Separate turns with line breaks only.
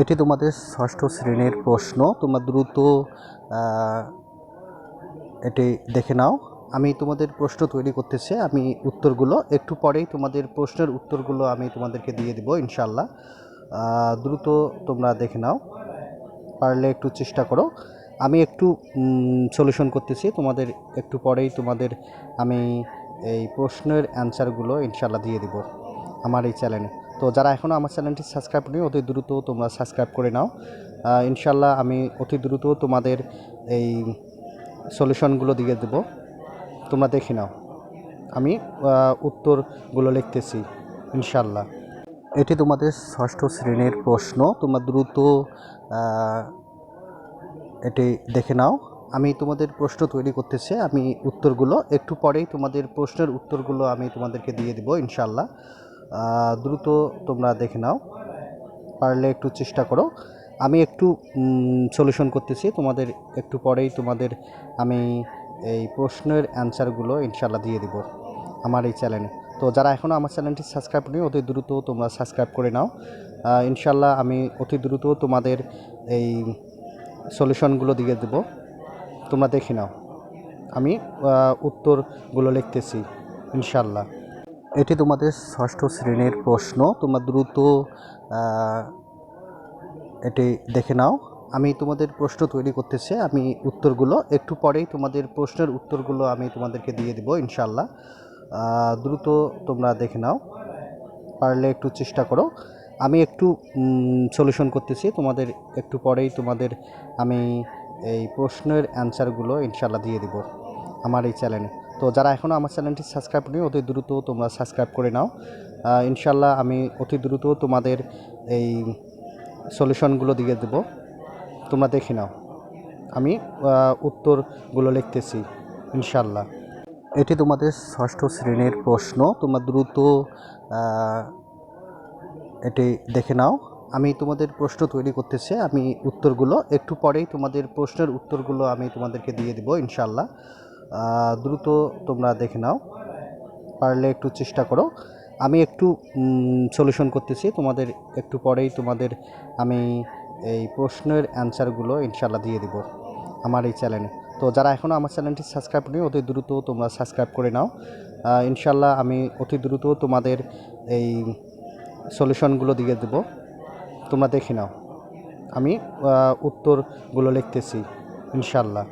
এটি তোমাদের ষষ্ঠ শ্রেণির প্রশ্ন। তোমরা দ্রুত এটি দেখে নাও। আমি তোমাদের প্রশ্ন তৈরি করতেছি, আমি উত্তরগুলো, একটু পরেই তোমাদের প্রশ্নের উত্তরগুলো আমি তোমাদেরকে দিয়ে দিব ইনশাল্লাহ দ্রুত তোমরা দেখে নাও, পারলে একটু চেষ্টা করো। আমি একটু সলিউশন করতেছি, তোমাদের একটু পরেই তোমাদের আমি এই প্রশ্নের অ্যান্সারগুলো ইনশাল্লাহ দিয়ে দিব, আমার এই চ্যানেলে তো যারা এখনও আমার চ্যানেলটি সাবস্ক্রাইব করি অতি দ্রুত তোমরা সাবস্ক্রাইব করে নাও। ইনশাল্লাহ আমি অতি দ্রুত তোমাদের এই সলিউশনগুলো দিয়ে দেব। তোমরা দেখে নাও। আমি উত্তরগুলো লিখতেছি ইনশাল্লাহ এটি তোমাদের ষষ্ঠ শ্রেণির প্রশ্ন। তোমরা দ্রুত এটি দেখে নাও। আমি তোমাদের প্রশ্ন তৈরি করতেছি, আমি উত্তরগুলো। একটু পরেই তোমাদের প্রশ্নের উত্তরগুলো আমি তোমাদেরকে দিয়ে দেবো ইনশাল্লাহ দ্রুত তোমরা দেখে নাও। পারলে একটু চেষ্টা করো। আমি একটু সলিউশন করতেছি। তোমাদের একটু পরেই তোমাদের আমি এই প্রশ্নের অ্যান্সারগুলো ইনশাল্লাহ দিয়ে দিব আমার এই চ্যানেলে তো যারা এখনও আমার চ্যানেলটি সাবস্ক্রাইব করি অতি দ্রুত তোমরা সাবস্ক্রাইব করে নাও। ইনশাল্লাহ আমি অতি দ্রুত তোমাদের এই সলিউশনগুলো দিয়ে দেব। তোমরা দেখে নাও। আমি উত্তরগুলো লিখতেছি ইনশাল্লাহ এটি তোমাদের ষষ্ঠ শ্রেণির প্রশ্ন। তোমরা দ্রুত এটি দেখে নাও। আমি তোমাদের প্রশ্ন তৈরি করতেছি, আমি উত্তরগুলো, একটু পরেই তোমাদের প্রশ্নের উত্তরগুলো আমি তোমাদেরকে দিয়ে দেবো ইনশাল্লাহ দ্রুত তোমরা দেখে নাও, পারলে একটু চেষ্টা করো। আমি একটু সলিউশন করতেছি, তোমাদের একটু পরেই তোমাদের আমি এই প্রশ্নের অ্যান্সারগুলো ইনশাল্লাহ দিয়ে দিব, আমার এই চ্যানেলে তো যারা এখনও আমার চ্যানেলটি সাবস্ক্রাইব করি অতি দ্রুত তোমরা সাবস্ক্রাইব করে নাও। ইনশাল্লাহ আমি অতি দ্রুত তোমাদের এই সলিউশনগুলো দিয়ে দেব। তোমরা দেখে নাও। আমি উত্তরগুলো লিখতেছি ইনশাল্লাহ এটি তোমাদের ষষ্ঠ শ্রেণির প্রশ্ন। তোমরা দ্রুত এটি দেখে নাও। আমি তোমাদের প্রশ্ন তৈরি করতেছি, আমি উত্তরগুলো। একটু পরেই তোমাদের প্রশ্নের উত্তরগুলো আমি তোমাদেরকে দিয়ে দেবো ইনশাল্লাহ দ্রুত তোমরা দেখে নাও। পারলে একটু চেষ্টা করো। আমি একটু সলিউশন করতেছি। তোমাদের একটু পরেই তোমাদের আমি এই প্রশ্নের অ্যান্সারগুলো ইনশাল্লাহ দিয়ে দিব আমার এই চ্যানেলে তো যারা এখনও আমার চ্যানেলটি সাবস্ক্রাইব করি অতি দ্রুত তোমরা সাবস্ক্রাইব করে নাও। ইনশাল্লাহ আমি অতি দ্রুত তোমাদের এই সলিউশনগুলো দিয়ে দেব। তোমরা দেখে নাও। আমি উত্তরগুলো লিখতেছি ইনশাল্লাহ